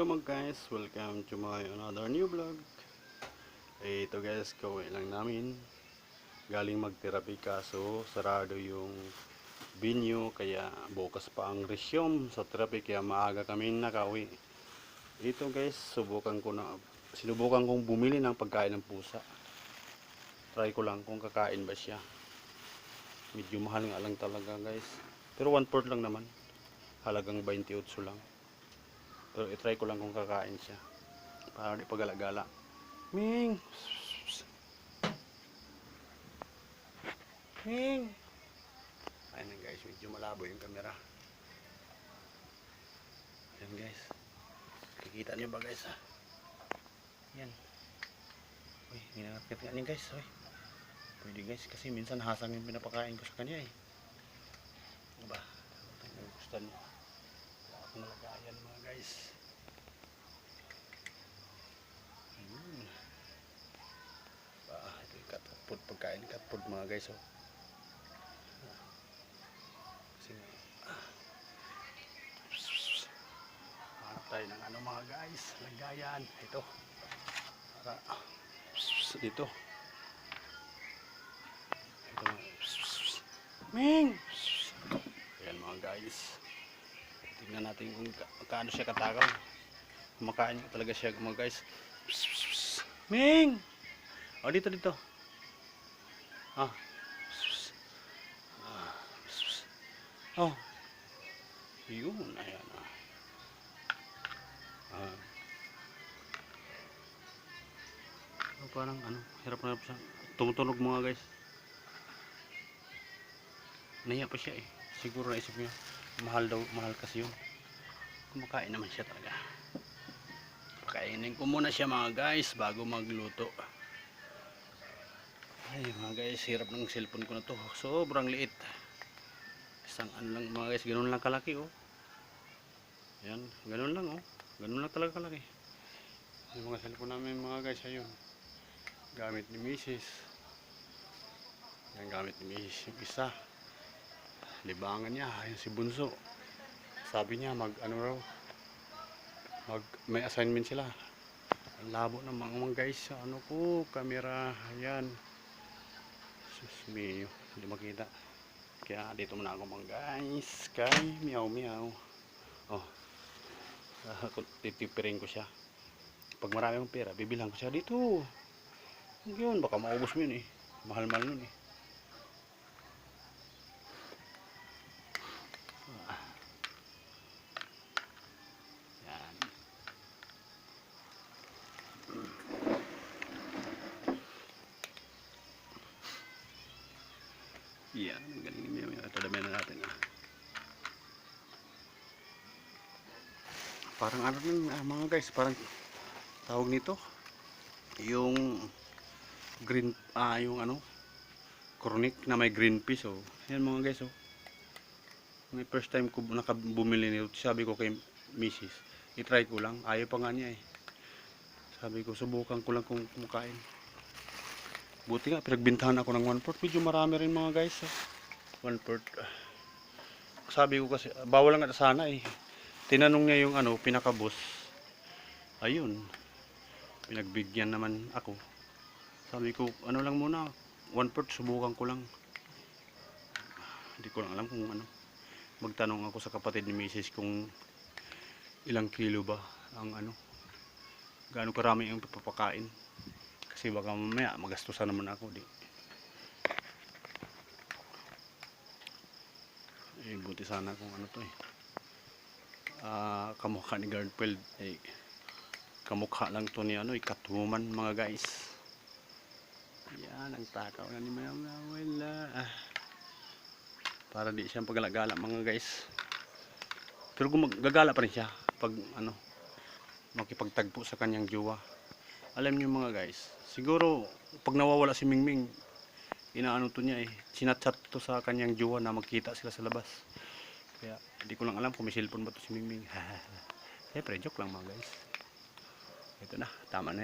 Hello mga guys, welcome to my another new vlog. Eh, ito guys, gawin lang namin. Galing magtherapy kaso sarado yung venue kaya bukas pa ang resume sa therapy kaya maaga kami nakauwi. Ito guys, subukan ko na sinubukan kong bumili ng pagkain ng pusa. Try ko lang kung kakain ba siya. Medyo mahal nga lang talaga guys. Pero one port lang naman. Halagang 28 lang. Pero itry ko lang kung kakain siya. Para di pagala-gala. Ming! Ming! Ayun guys, medyo malabo yung camera. Ayan guys. Kikita niyo ba guys ha? Yan. Uy, ginagakit nga niya guys. Uy. Pwede guys, kasi minsan hasang yung pinapakain ko sa kanya eh. Ba? Ito yung gusto niya. Wala akong nalagayan mga guys. Ayun. Ba, ito yung cat food pagkain cat food mga guys oh. Kasi ah. Tayo ng ano mga guys, lagayan. Ito. Para dito. Ito. Ming! Ayan mga guys. Tingnan natin kung ka- kaano siya katakaw. Kumakain talaga siya mga guys. Ming! O dito dito. Ah. Ah. Oh. Yun. Ayan ah. Ah. Oh, parang ano, hirap na hirap siya. Tumutunog mga guys. Nahiya pa siya eh. Siguro naisip niya, mahal daw, mahal kasi yun. Kumakain naman siya talaga. Pakainin ko muna siya mga guys bago magluto. Ay mga guys, hirap ng cellphone ko na to. Sobrang liit. Isang ano lang mga guys, ganun lang kalaki oh. Yan, ganun lang oh. Ganun lang talaga kalaki. Yung mga cellphone namin mga guys, ayun. Gamit ni Mrs. Yan gamit ni Mrs. Yung isa libangan niya yung si Bunso. Sabi niya mag ano raw mag may assignment sila. Ang labo ng mga guys ano ko camera ayan. Sus hindi makita. Kaya dito muna ako mga guys. Kay meow meow oh. Uh, titipirin ko siya. Pag marami akong pera bibilang ko siya dito. Yun baka maubos mo yun eh. Mahal mahal nun eh Yan. Ito dami na natin. Ah. Parang ano rin, ah, mga guys, parang tawag nito. Yung green, ah, yung ano, chronic na may green peas, oh. Yan mga guys, oh. May first time ko nakabumili nito, sabi ko kay Mrs. I-try ko lang. Ayaw pa nga niya eh. Sabi ko, subukan ko lang kung kumakain. Buti nga, pinagbintahan ako ng 1 port. Medyo marami rin mga guys. Eh. 1 port. Sabi ko kasi, bawal nga sana eh. Tinanong niya yung ano, pinakabos. Ayun. Pinagbigyan naman ako. Sabi ko, ano lang muna, 1 port, subukan ko lang. Hindi ko lang alam kung ano magtanong ako sa kapatid ni Mrs. kung ilang kilo ba ang ano gaano karami ang papakain kasi baka mamaya magastusan naman ako di eh buti sana kung ano to eh. Ah kamukha ni Garfield eh kamukha lang to ni ano eh katuman mga guys. Yan ang takaw na ni Mayang Wala ah. Para di siya pagalagala mga guys. Pero gumagala pa rin siya pag ano makipagtagpo sa kanyang jowa. Alam niyo mga guys siguro pag nawawala si Mingming inaano to niya eh. Sinachat to sa kanyang jowa na magkita sila sa labas. Kaya hindi ko lang alam kung may cellphone ba to si Mingming siyempre joke lang mga guys. Ito na tama na